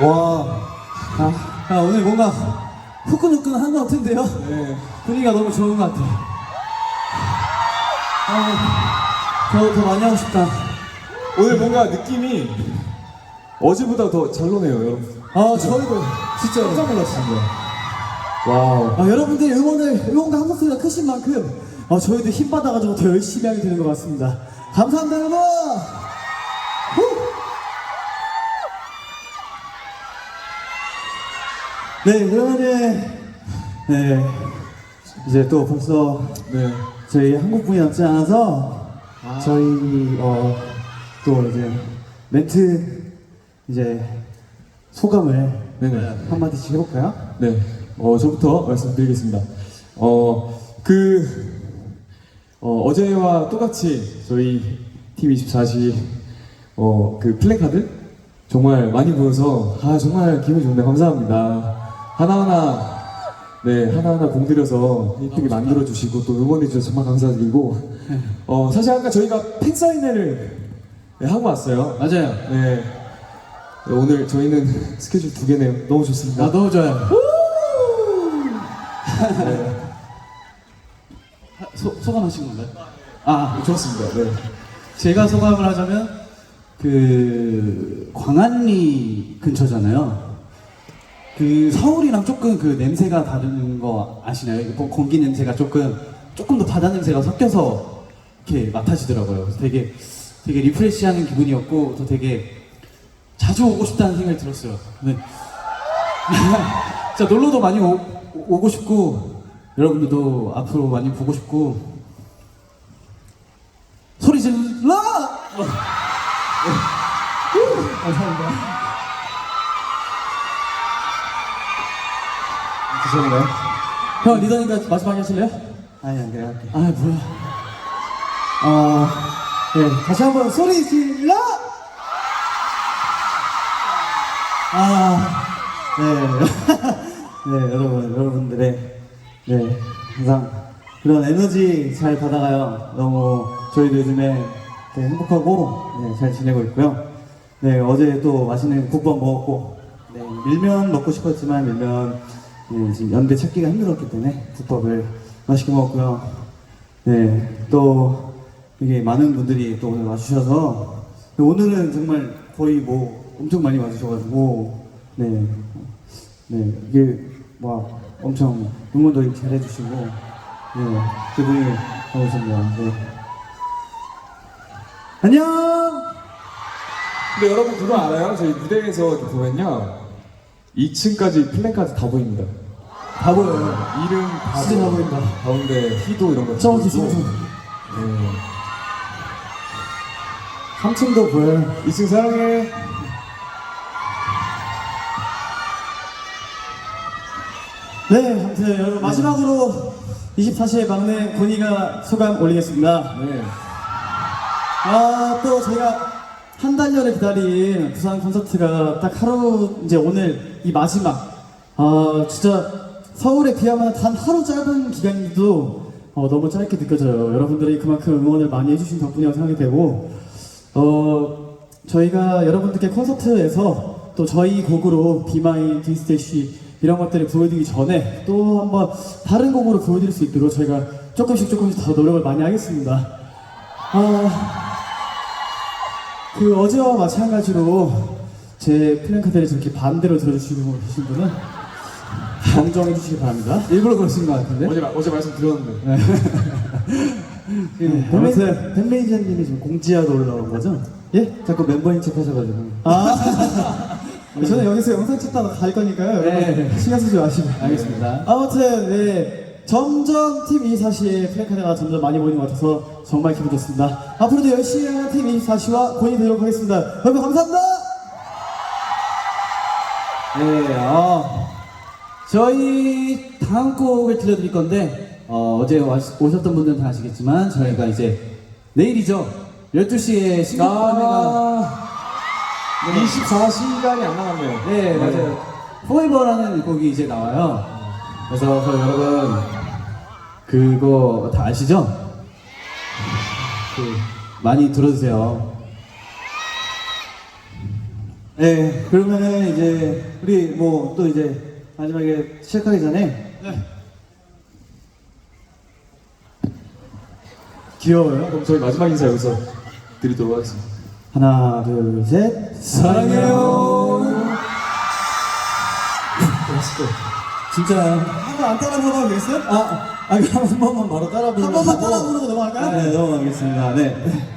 와, 아, 아, 오늘 뭔가 후끈후끈한 것 같은데요? 네. 분위기가 너무 좋은 것 같아요. 아, 더, 더 많이 하고 싶다. 오늘 뭔가 느낌이 어제보다 더 잘 노네요, 여러분. 아, 저희도 진짜 깜짝 놀랐습니다. 와우. 아, 여러분들의 응원을, 응원과 함성 소리가 크신 만큼 아, 저희도 힘 받아가지고 더 열심히 하게 되는 것 같습니다. 감사합니다, 여러분! 네, 그러면은, 네, 이제 또 벌써 네. 저희 한국 분이 남지 않아서 아. 저희 어, 또 이제 멘트 이제 소감을 네네. 한마디씩 해볼까요? 네. 어, 저부터 말씀드리겠습니다. 어, 그, 어, 어제와 똑같이 저희 팀 24시, 어, 그 플래카드? 정말 많이 보여서, 아, 정말 기분이 좋네요. 감사합니다. 하나하나, 네, 하나하나 공들여서 이쁘게 만들어 주시고 또 응원해 주셔서 정말 감사드리고, 어, 사실 아까 저희가 팬 사인회를 네, 하고 왔어요. 맞아요. 네. 네, 오늘 저희는 스케줄 두 개네요. 너무 좋습니다. 아 너무 좋아요. 네. 소, 소감하신 건가요? 아 좋았습니다. 네. 제가 소감을 하자면 그 광안리 근처잖아요. 그 서울이랑 조금 그 냄새가 다른 거 아시나요? 이 공- 공기 냄새가 조금 조금 더 바다 냄새가 섞여서 이렇게 맡아지더라고요. 그래서 되게 되게 리프레시하는 기분이었고 또 되게 자주 오고 싶다는 생각이 들었어요. 네. 진짜 놀러도 많이 오, 오고 싶고 여러분들도 앞으로 많이 보고 싶고 소리 질러! 어. 감사합니다. 죄송해요. 형 리더니까 마지막에 하실래요? 아니 안 그래 할게 아 뭐야? 아 네, 다시 한번 소리 질러! 아, 네. 네, 여러분, 여러분들의, 네, 항상 그런 에너지 잘 받아가요. 너무 저희도 요즘에 되게 행복하고, 네, 잘 지내고 있고요. 네, 어제 또 맛있는 국밥 먹었고, 네, 밀면 먹고 싶었지만 밀면, 네, 지금 연대 찾기가 힘들었기 때문에 국밥을 맛있게 먹었고요. 네, 또, 이게 많은 분들이 또 오늘 와주셔서, 오늘은 정말 거의 뭐 엄청 많이 와주셔가지고, 네, 네, 이게 뭐 엄청 응원도 잘해주시고, 네, 기분이 좋네요. 네. 안녕! 근데 여러분 그거 알아요? 저희 무대에서 보면요. 2층까지 플랜카드 다 보입니다. 다 보여요. 이름 다 진짜 다. 보인다. 가운데 희도 이런 거. 저기, 보이고. 저기. 네. 3층도 보여요. 2층 사랑해. 네, 아무튼 여러분 마지막으로 24시의 막내 권희가 소감 올리겠습니다. 네. 아, 또 저희가 한 달여를 기다린 부산 콘서트가 딱 하루, 이제 오늘 이 마지막. 아, 진짜 서울에 비하면 단 하루 짧은 기간인데도 어, 너무 짧게 느껴져요. 여러분들이 그만큼 응원을 많이 해주신 덕분이라고 생각이 되고, 어, 저희가 여러분들께 콘서트에서 또 저희 곡으로 비마이 디스테시 이런 것들을 보여드리기 전에 또 한번 다른 곡으로 보여드릴 수 있도록 저희가 조금씩 조금씩 더 노력을 많이 하겠습니다. 아, 그 어제와 마찬가지로 제 플랜카드를 저렇게 반대로 들어주시고 계신 분은 정정해 주시기 바랍니다. 일부러 그러신 것 같은데. 어제 마- 어제 말씀 드렸는데. 네, 밴 아무튼 밴 매니저님이 지금 공지하러 올라온 거죠? 예? 자꾸 멤버인 척 하셔가지고. 아, 저는 여기서 영상 찍다가 갈 거니까요. 네. 여러분 신경 쓰지 마시고. 알겠습니다. 아무튼 네. 점점 팀 24시의 플랜카드가 점점 많이 보이는 것 같아서 정말 기분 좋습니다. 앞으로도 열심히 하는 팀 24시와 권이 되도록 하겠습니다. 여러분 감사합니다. 네, 어, 저희 다음 곡을 들려드릴 건데 어, 제 오셨던 분들은 다 아시겠지만 저희가 이제 내일이죠. 12시에 신곡 발매가 아. 24시간이 안 남았네요. 네, 맞아요. 포에버라는 곡이 이제 나와요. 그래서 그 여러분 그거 다 아시죠? 그 많이 들어주세요. 네, 그러면은 이제 우리 뭐 또 이제 마지막에 시작하기 전에 귀여워요. 그럼 저희 마지막 인사 여기서 드리도록 하겠습니다. 하나, 둘, 셋. 사랑해요. 진짜 한번 안 따라 부르면 되겠어요? 아, 아, 한 번만 바로 따라 부르면 한 번만 따라 부르고 넘어갈까요? 네, 넘어가겠습니다. 네.